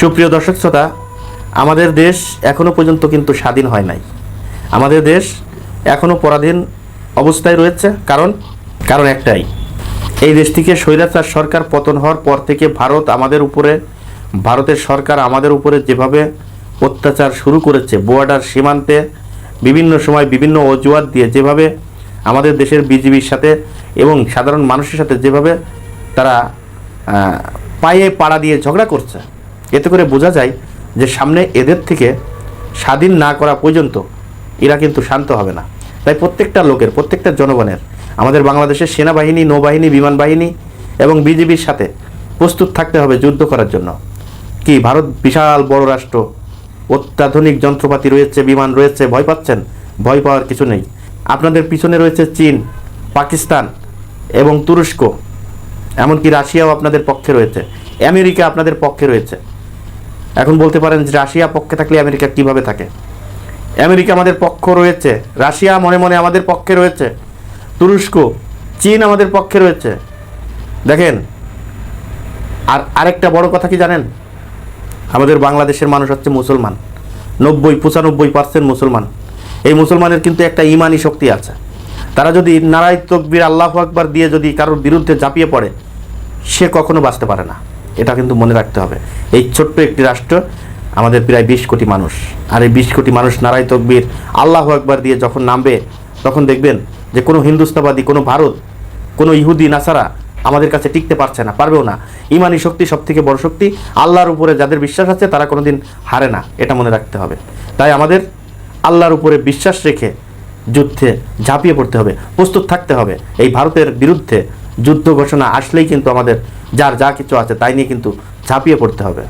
সুপ্রিয় দর্শক শ্রোতা, আমাদের দেশ এখনও পর্যন্ত কিন্তু স্বাধীন হয় নাই। আমাদের দেশ এখনও পরাধীন অবস্থায় রয়েছে। কারণ কারণ একটাই, এই দেশটিকে স্বৈরাচার সরকার পতন হওয়ার পর থেকে ভারত আমাদের উপরে, ভারতের সরকার আমাদের উপরে যেভাবে অত্যাচার শুরু করেছে বর্ডার সীমান্তে, বিভিন্ন সময় বিভিন্ন অজুহাত দিয়ে যেভাবে আমাদের দেশের বিজিবির সাথে এবং সাধারণ মানুষের সাথে যেভাবে তারা পায়ে পাড়া দিয়ে ঝগড়া করছে এতে করে বোঝা যায় যে সামনে এদের থেকে স্বাধীন না করা পর্যন্ত এরা কিন্তু শান্ত হবে না। তাই প্রত্যেকটা লোকের, প্রত্যেকটা জনগণের, আমাদের বাংলাদেশের সেনাবাহিনী, নৌবাহিনী, বিমান বাহিনী এবং বিজিবির সাথে প্রস্তুত থাকতে হবে যুদ্ধ করার জন্য। কি, ভারত বিশাল বড় রাষ্ট্র, অত্যাধুনিক যন্ত্রপাতি রয়েছে, বিমান রয়েছে, ভয় পাচ্ছেন? ভয় পাওয়ার কিছু নেই। আপনাদের পিছনে রয়েছে চীন, পাকিস্তান এবং তুরস্ক, এমনকি রাশিয়াও আপনাদের পক্ষে রয়েছে। আমেরিকা আপনাদের পক্ষে রয়েছে। এখন বলতে পারেন যে রাশিয়া পক্ষে থাকলে আমেরিকা কীভাবে থাকে? আমেরিকা আমাদের পক্ষ রয়েছে, রাশিয়া মনে মনে আমাদের পক্ষে রয়েছে, তুরস্ক, চীন আমাদের পক্ষে রয়েছে। দেখেন, আর আরেকটা বড় কথা কি জানেন? আমাদের বাংলাদেশের মানুষ হচ্ছে মুসলমান, নব্বই, পঁচানব্বই পার্সেন্ট মুসলমান। এই মুসলমানের কিন্তু একটা ইমানি শক্তি আছে। তারা যদি নারায় তকবির আল্লাহ আকবার দিয়ে যদি কারোর বিরুদ্ধে ঝাঁপিয়ে পড়ে, সে কখনো বাঁচতে পারে না। এটা কিন্তু মনে রাখতে হবে। এই ছোট্ট একটি রাষ্ট্র আমাদের প্রায় বিশ কোটি মানুষ। আর এই বিশ কোটি মানুষ নারাই তকবির, আল্লাহ আকবার দিয়ে যখন নামবে, তখন দেখবেন যে কোনো হিন্দুস্তাবাদী, কোনো ভারত, কোনো ইহুদি, নাসারা আমাদের কাছে টিকতে পারছে না, পারবেও না। ইমানি শক্তি সব থেকে বড় শক্তি, আল্লাহর উপরে যাদের বিশ্বাস আছে তারা কোনোদিন হারে না, এটা মনে রাখতে হবে। তাই আমাদের আল্লাহর উপরে বিশ্বাস রেখে যুদ্ধে ঝাঁপিয়ে পড়তে হবে, প্রস্তুত থাকতে হবে। এই ভারতের বিরুদ্ধে যুদ্ধ ঘোষণা আসলেই কিন্তু আমাদের যার যা কিছু আছে তাই নিয়ে কিন্তু ঝাঁপিয়ে পড়তে হবে।